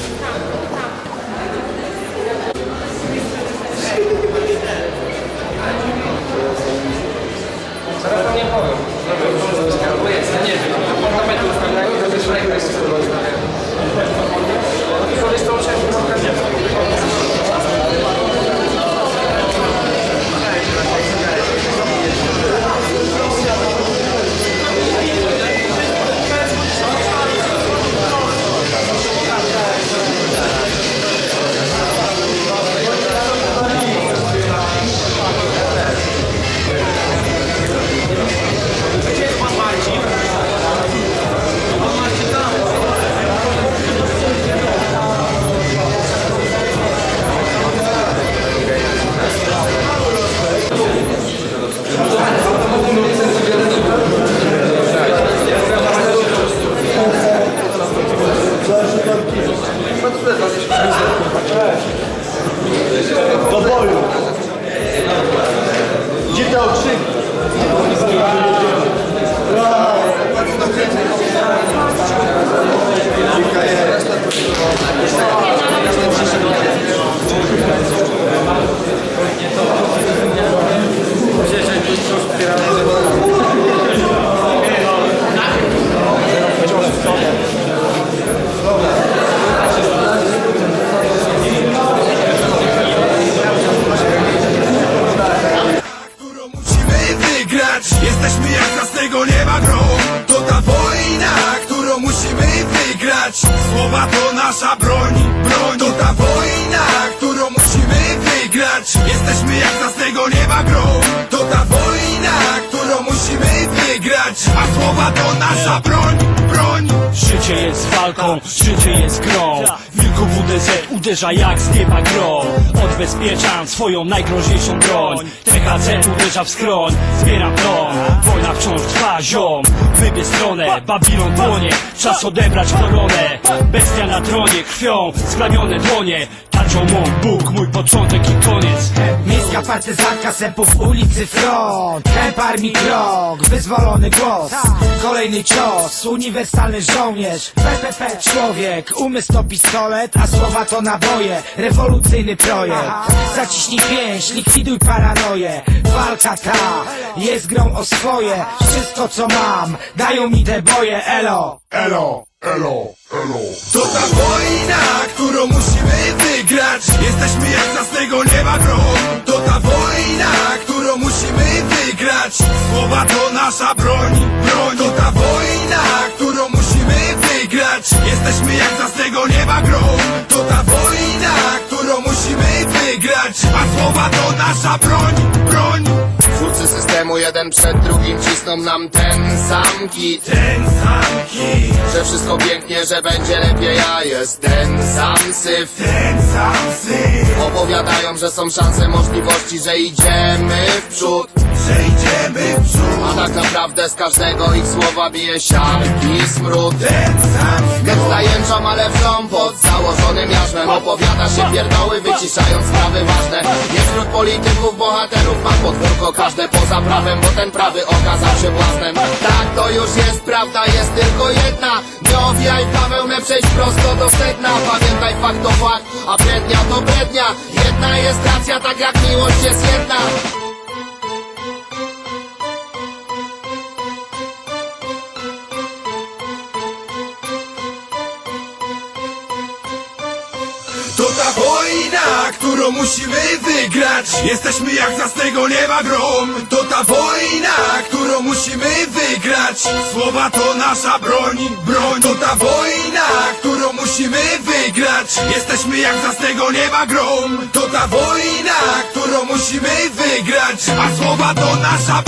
się? Zaraz wam nie powiem. Albo jest, nie wiem. Apartamentu już pewnego, to też ręka jest Do A słowa to nasza broń, broń. Życie jest walką, życie jest grą. Wilku WDZ uderza jak z nieba grom Odbezpieczam swoją najgroźniejszą broń. THC uderza w skroń, zbieram plon Wojna wciąż trwa, ziom. Wybie stronę, Babilon płonie Czas odebrać koronę. Bestia na tronie, krwią splamione dłonie Tarczą mą Bóg, mój początek i koniec. Miejska partyzantka sępów ulicy front. Temp armii krok, wyzwolony głos. Kolejny cios, uniwersalny żołnierz. PPP człowiek, umysł to pistolet A słowa to naboje, rewolucyjny projekt. Zaciśnij pięść, likwiduj paranoję. Walka ta jest grą o swoje. Wszystko co mam, dają mi te boje, elo. Elo, elo, elo To ta wojna, którą musimy wygrać. Jesteśmy jak jasnego nieba grom To ta wojna, którą musimy wygrać. Słowa to nasza broń, broń. To ta wojna, którą musimy wygrać. Jesteśmy jak jasnego nieba grom To ta wojna, A słowa to nasza broń, broń. Twórcy systemu jeden przed drugim cisną nam ten sam kit Ten sam kij, Że wszystko pięknie, że będzie lepiej, a jest ten sam syf. Ten sam syf. Opowiadają, że są szanse, możliwości, że idziemy w przód. Że idziemy w przód. A tak naprawdę z każdego ich słowa bije siarki smród. Ten sam Gęsta jęczą, ale wrząb pod założonym jarzmem Opowiada się pierdoły, wyciszając sprawy ważne. Nie wśród polityków, bohaterów ma podwórko Każde poza prawem, bo ten prawy okazał się błaznem. Tak, to już jest prawda, jest tylko jedna. Nie owijaj bawełnę, przejdź prosto do sedna. Pamiętaj fakt to fakt, a brednia to brednia Jedna jest racja, tak jak miłość jest jedna To ta wojna, którą musimy wygrać. Jesteśmy jak z jasnego nieba grom. To ta wojna, którą musimy wygrać. Słowa to nasza broń, broń. To ta wojna, którą musimy wygrać. Jesteśmy jak z jasnego nieba grom. To ta wojna, którą musimy wygrać. A słowa to nasza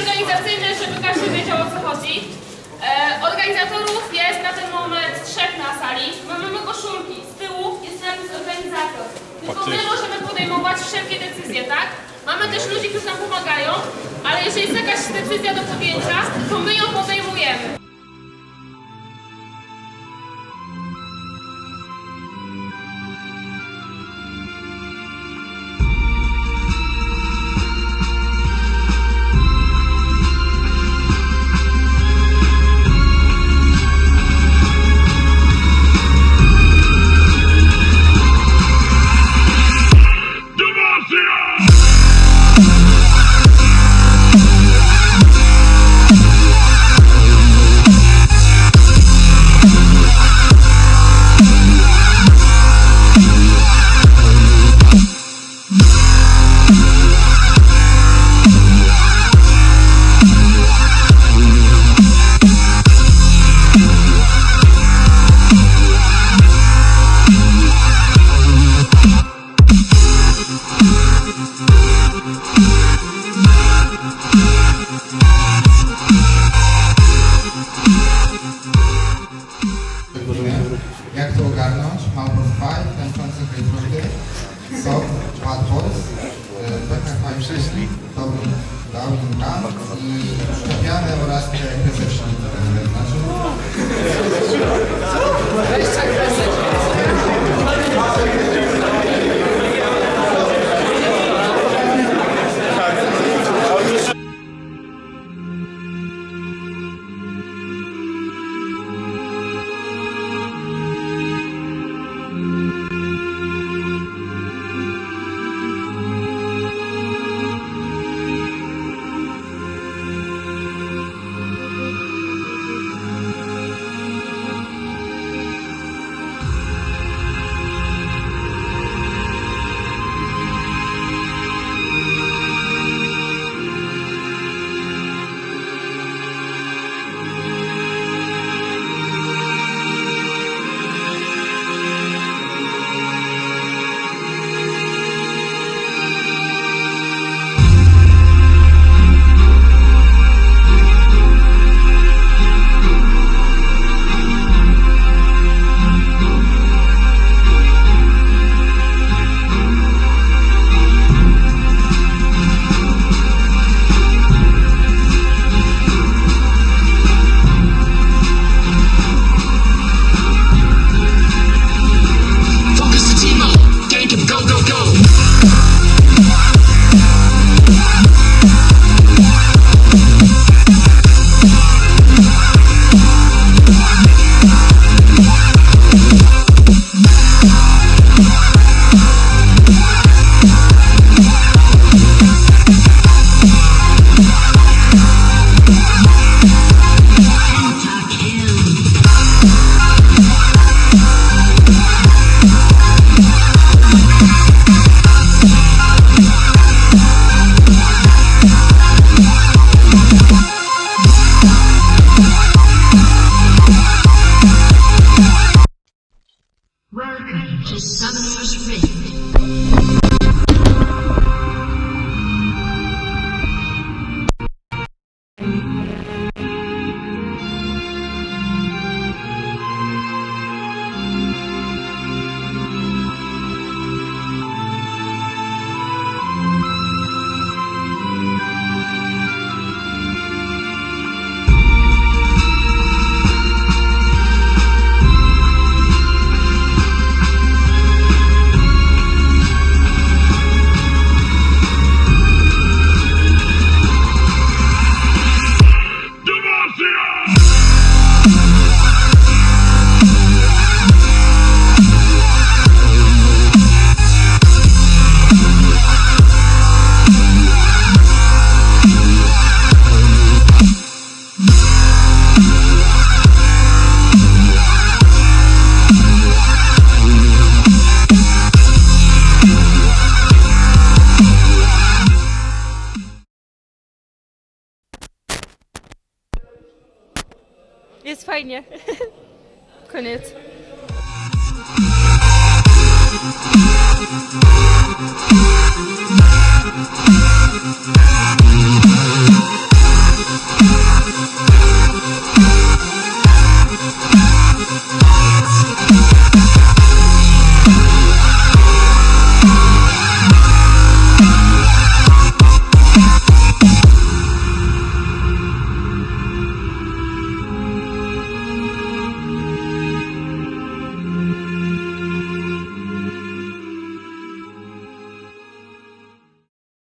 organizacyjne, żeby każdy wiedział o co chodzi. E, organizatorów jest na ten moment trzech na sali. Mamy my koszulki. Z tyłu jest napis organizator. Tylko my możemy podejmować wszelkie decyzje, tak? Mamy też ludzi, którzy nam pomagają, ale jeżeli jest jakaś decyzja do podjęcia, to my ją podejmujemy. Jak to ogarnąć? Malbus 5, tańczący grejpfruty, sok, Bad Boys, tak Becca 5 dobry Darwin Camp i szczepiany oraz kresew Znaczy... Weź tak kresew. Jest fajnie. Koniec. Welcome